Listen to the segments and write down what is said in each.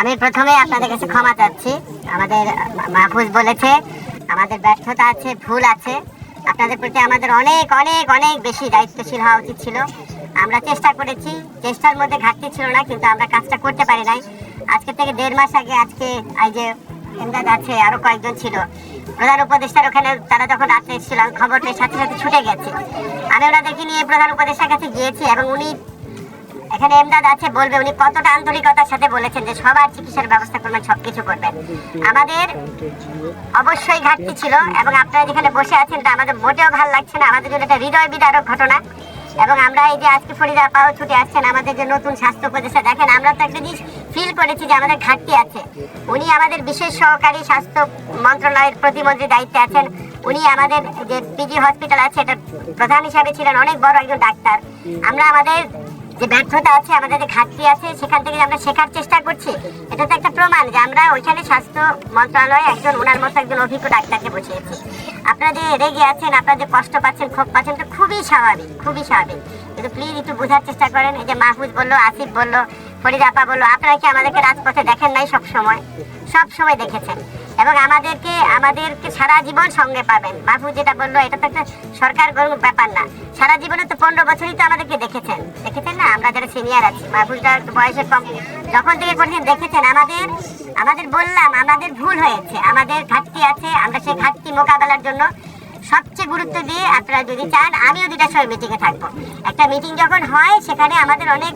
আমি প্রথমে আপনাদের কাছে ক্ষমা চাচ্ছি। আমাদের মাহফুজ বলেছে, আমাদের ব্যর্থতা আছে, ভুল আছে। আপনাদের প্রতি আমাদের অনেক অনেক অনেক বেশি দায়িত্বশীল হওয়া উচিত ছিল। আমরা চেষ্টা করেছি, চেষ্টার মধ্যে ঘাটতি ছিল না, কিন্তু আমরা কাজটা করতে পারি নাই। আজকে থেকে দেড় মাস আগে আজকে এই যে এমদাদ আছে আরও কয়েকজন ছিল। প্রধান উপদেষ্টার ওখানে তারা যখন রাত্রে এসেছিল, আমি খবর সাথে সাথে ছুটে গেছে। আমি ওনাদেরকে নিয়ে প্রধান উপদেষ্টার কাছে গিয়েছি এবং উনি এখানে এমদাদ আছে, বলবে উনি কতটা আন্তরিকতার সাথে বলেছেন যে সবার চিকিৎসার ব্যবস্থা করবেন, সবকিছু করবেন। আমাদের অবশ্যই ঘাটতি ছিল এবং আপনারা যেখানে বসে আছেন তা আমাদের মোটেও ভালো লাগছে না। আমাদের জন্য এটা হৃদয় বিদারক ঘটনা। এবং আমরা এই যে আজকে ফরিদা পাও ছুটে আসছেন, আমাদের যে নতুন স্বাস্থ্য উপদেষ্টা, দেখেন আমরা তো একটা জিনিস ফিল করেছি যে আমাদের ঘাটতি আছে। উনি আমাদের বিশেষ সহকারী স্বাস্থ্য মন্ত্রণালয়ের প্রতিমন্ত্রীর দায়িত্বে আছেন। উনি আমাদের যে পিজি হসপিটাল আছে এটা প্রধান হিসাবে ছিলেন, অনেক বড় একজন ডাক্তার। আমরা আমাদের যে ব্যর্থতা আছে, আমাদের যে ঘাটতি আছে, সেখান থেকে আমরা শেখার চেষ্টা করছি। এটা তো একটা প্রমাণ যে আমরা ওইখানে স্বাস্থ্য মন্ত্রণালয়ে একজন, ওনার মতো একজন অভিজ্ঞ ডাক্তারকে বসিয়েছি। আপনারা যে রেগে আছেন, আপনারা যে কষ্ট পাচ্ছেন, ক্ষোভ পাচ্ছেন তো খুবই স্বাভাবিক খুবই স্বাভাবিক। কিন্তু প্লিজ একটু বোঝার চেষ্টা করেন। এই যে মাহফুজ বলল, আসিফ বলল ফরিদ আপা বলল, আপনারা কি আমাদেরকে রাজপথে দেখেন নাই সব সময়? সব সময় দেখেছেন। এবং আমাদেরকে আমাদেরকে সারা জীবন সঙ্গে পাবেন। মাহফুজ যেটা বলল, এটা তো একটা সরকার গরম ব্যাপার না। সারা জীবনে তো পনেরো বছরই তো আমাদেরকে দেখেছেন। দেখেছেন না? আমরা যারা সিনিয়র আছি, মাহফুজটা একটু বয়সে কম। যখন থেকে করেছেন দেখেছেন, আমাদের আমাদের বললাম, আমাদের ভুল হয়েছে। আমাদের ঘাটতি আছে, আমরা সেই ঘাটতি মোকাবেলার জন্য সবচেয়ে গুরুত্ব দিয়ে আপনারা যদি চান, আমিও দুটার সময় মিটিংয়ে থাকব। একটা মিটিং যখন হয়, সেখানে আমাদের অনেক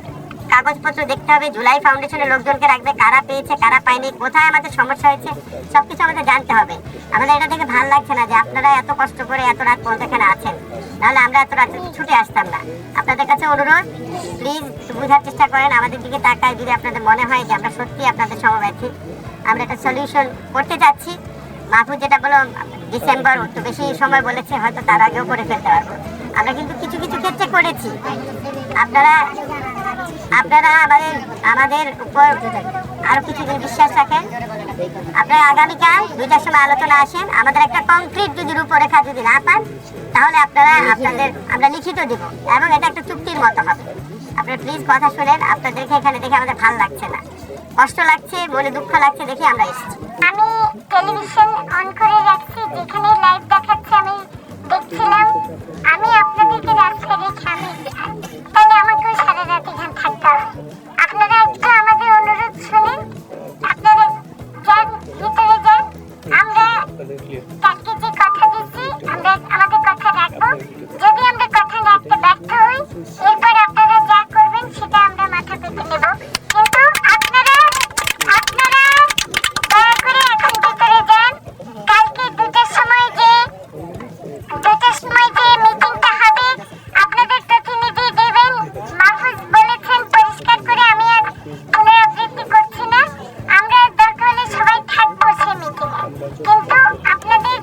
কাগজপত্র দেখতে হবে, জুলাই ফাউন্ডেশনের লোকজনকে রাখবে, কারা পেয়েছে, কারা পায়নি, কোথায় আমাদের সমস্যা হয়েছে, সবকিছু আমাদের জানতে হবে। আমাদের এটা থেকে ভালো লাগছে না যে আপনারা এত কষ্ট করে এত রাত পর্যন্ত এখানে আছেন। নাহলে আমরা এত রাত ছুটে আসতাম না। আপনাদের কাছে অনুরোধ প্লিজ বোঝার চেষ্টা করেন, আমাদের দিকে তাকায় যদি আপনাদের মনে হয় যে আমরা সত্যি আপনাদের সমব্যথী। আমরা একটা সলিউশন করতে চাচ্ছি মাহফুজ যেটা বলো ডিসেম্বর একটু বেশি সময় বলেছে, হয়তো তার আগেও করে ফেলতে পারব। আমরা কিন্তু কিছু কিছু ক্ষেত্রে করেছি। আপনারা আপনারা আমাদের আমাদের উপর আরও কিছু দিন বিশ্বাস রাখেন। আপনারা আগামীকাল দুইটার সময় আলোচনা আসেন। আমাদের একটা কংক্রিট যদি রূপরেখা যদি না পান, তাহলে আপনারা আপনাদের, আমরা লিখিত দিব। এবং এটা একটা চুক্তির মতো হবে। আপনারা প্লিজ কথা শুনেন। আপনাদেরকে এখানে দেখে আমাদের ভালো লাগছে না। কষ্ট লাগছে বলে দুঃখ লাগছে দেখে আমরা এসেছি। আমি টেলিভিশন অন করে রাখছি, যেখানে লাইভ দেখাচ্ছে এরপর আপনারা যা করবেন সেটা আমরা মাথা পেতে নেব। কিন্তু দয়া করে এখন ভিতরে যান। কালকে দুটার সময় যে, দুটার সময় যে মিটিংটা হবে, আপনাদের প্রতিনিধি দেবেন। মাহফুজ বলেছেন, পরিষ্কার করে আমি আর পুনরাবৃত্তি করছি না। আমরা দরকার হলে সবাই থাকব সেই মিটিংয়ে। কিন্তু আপনাদের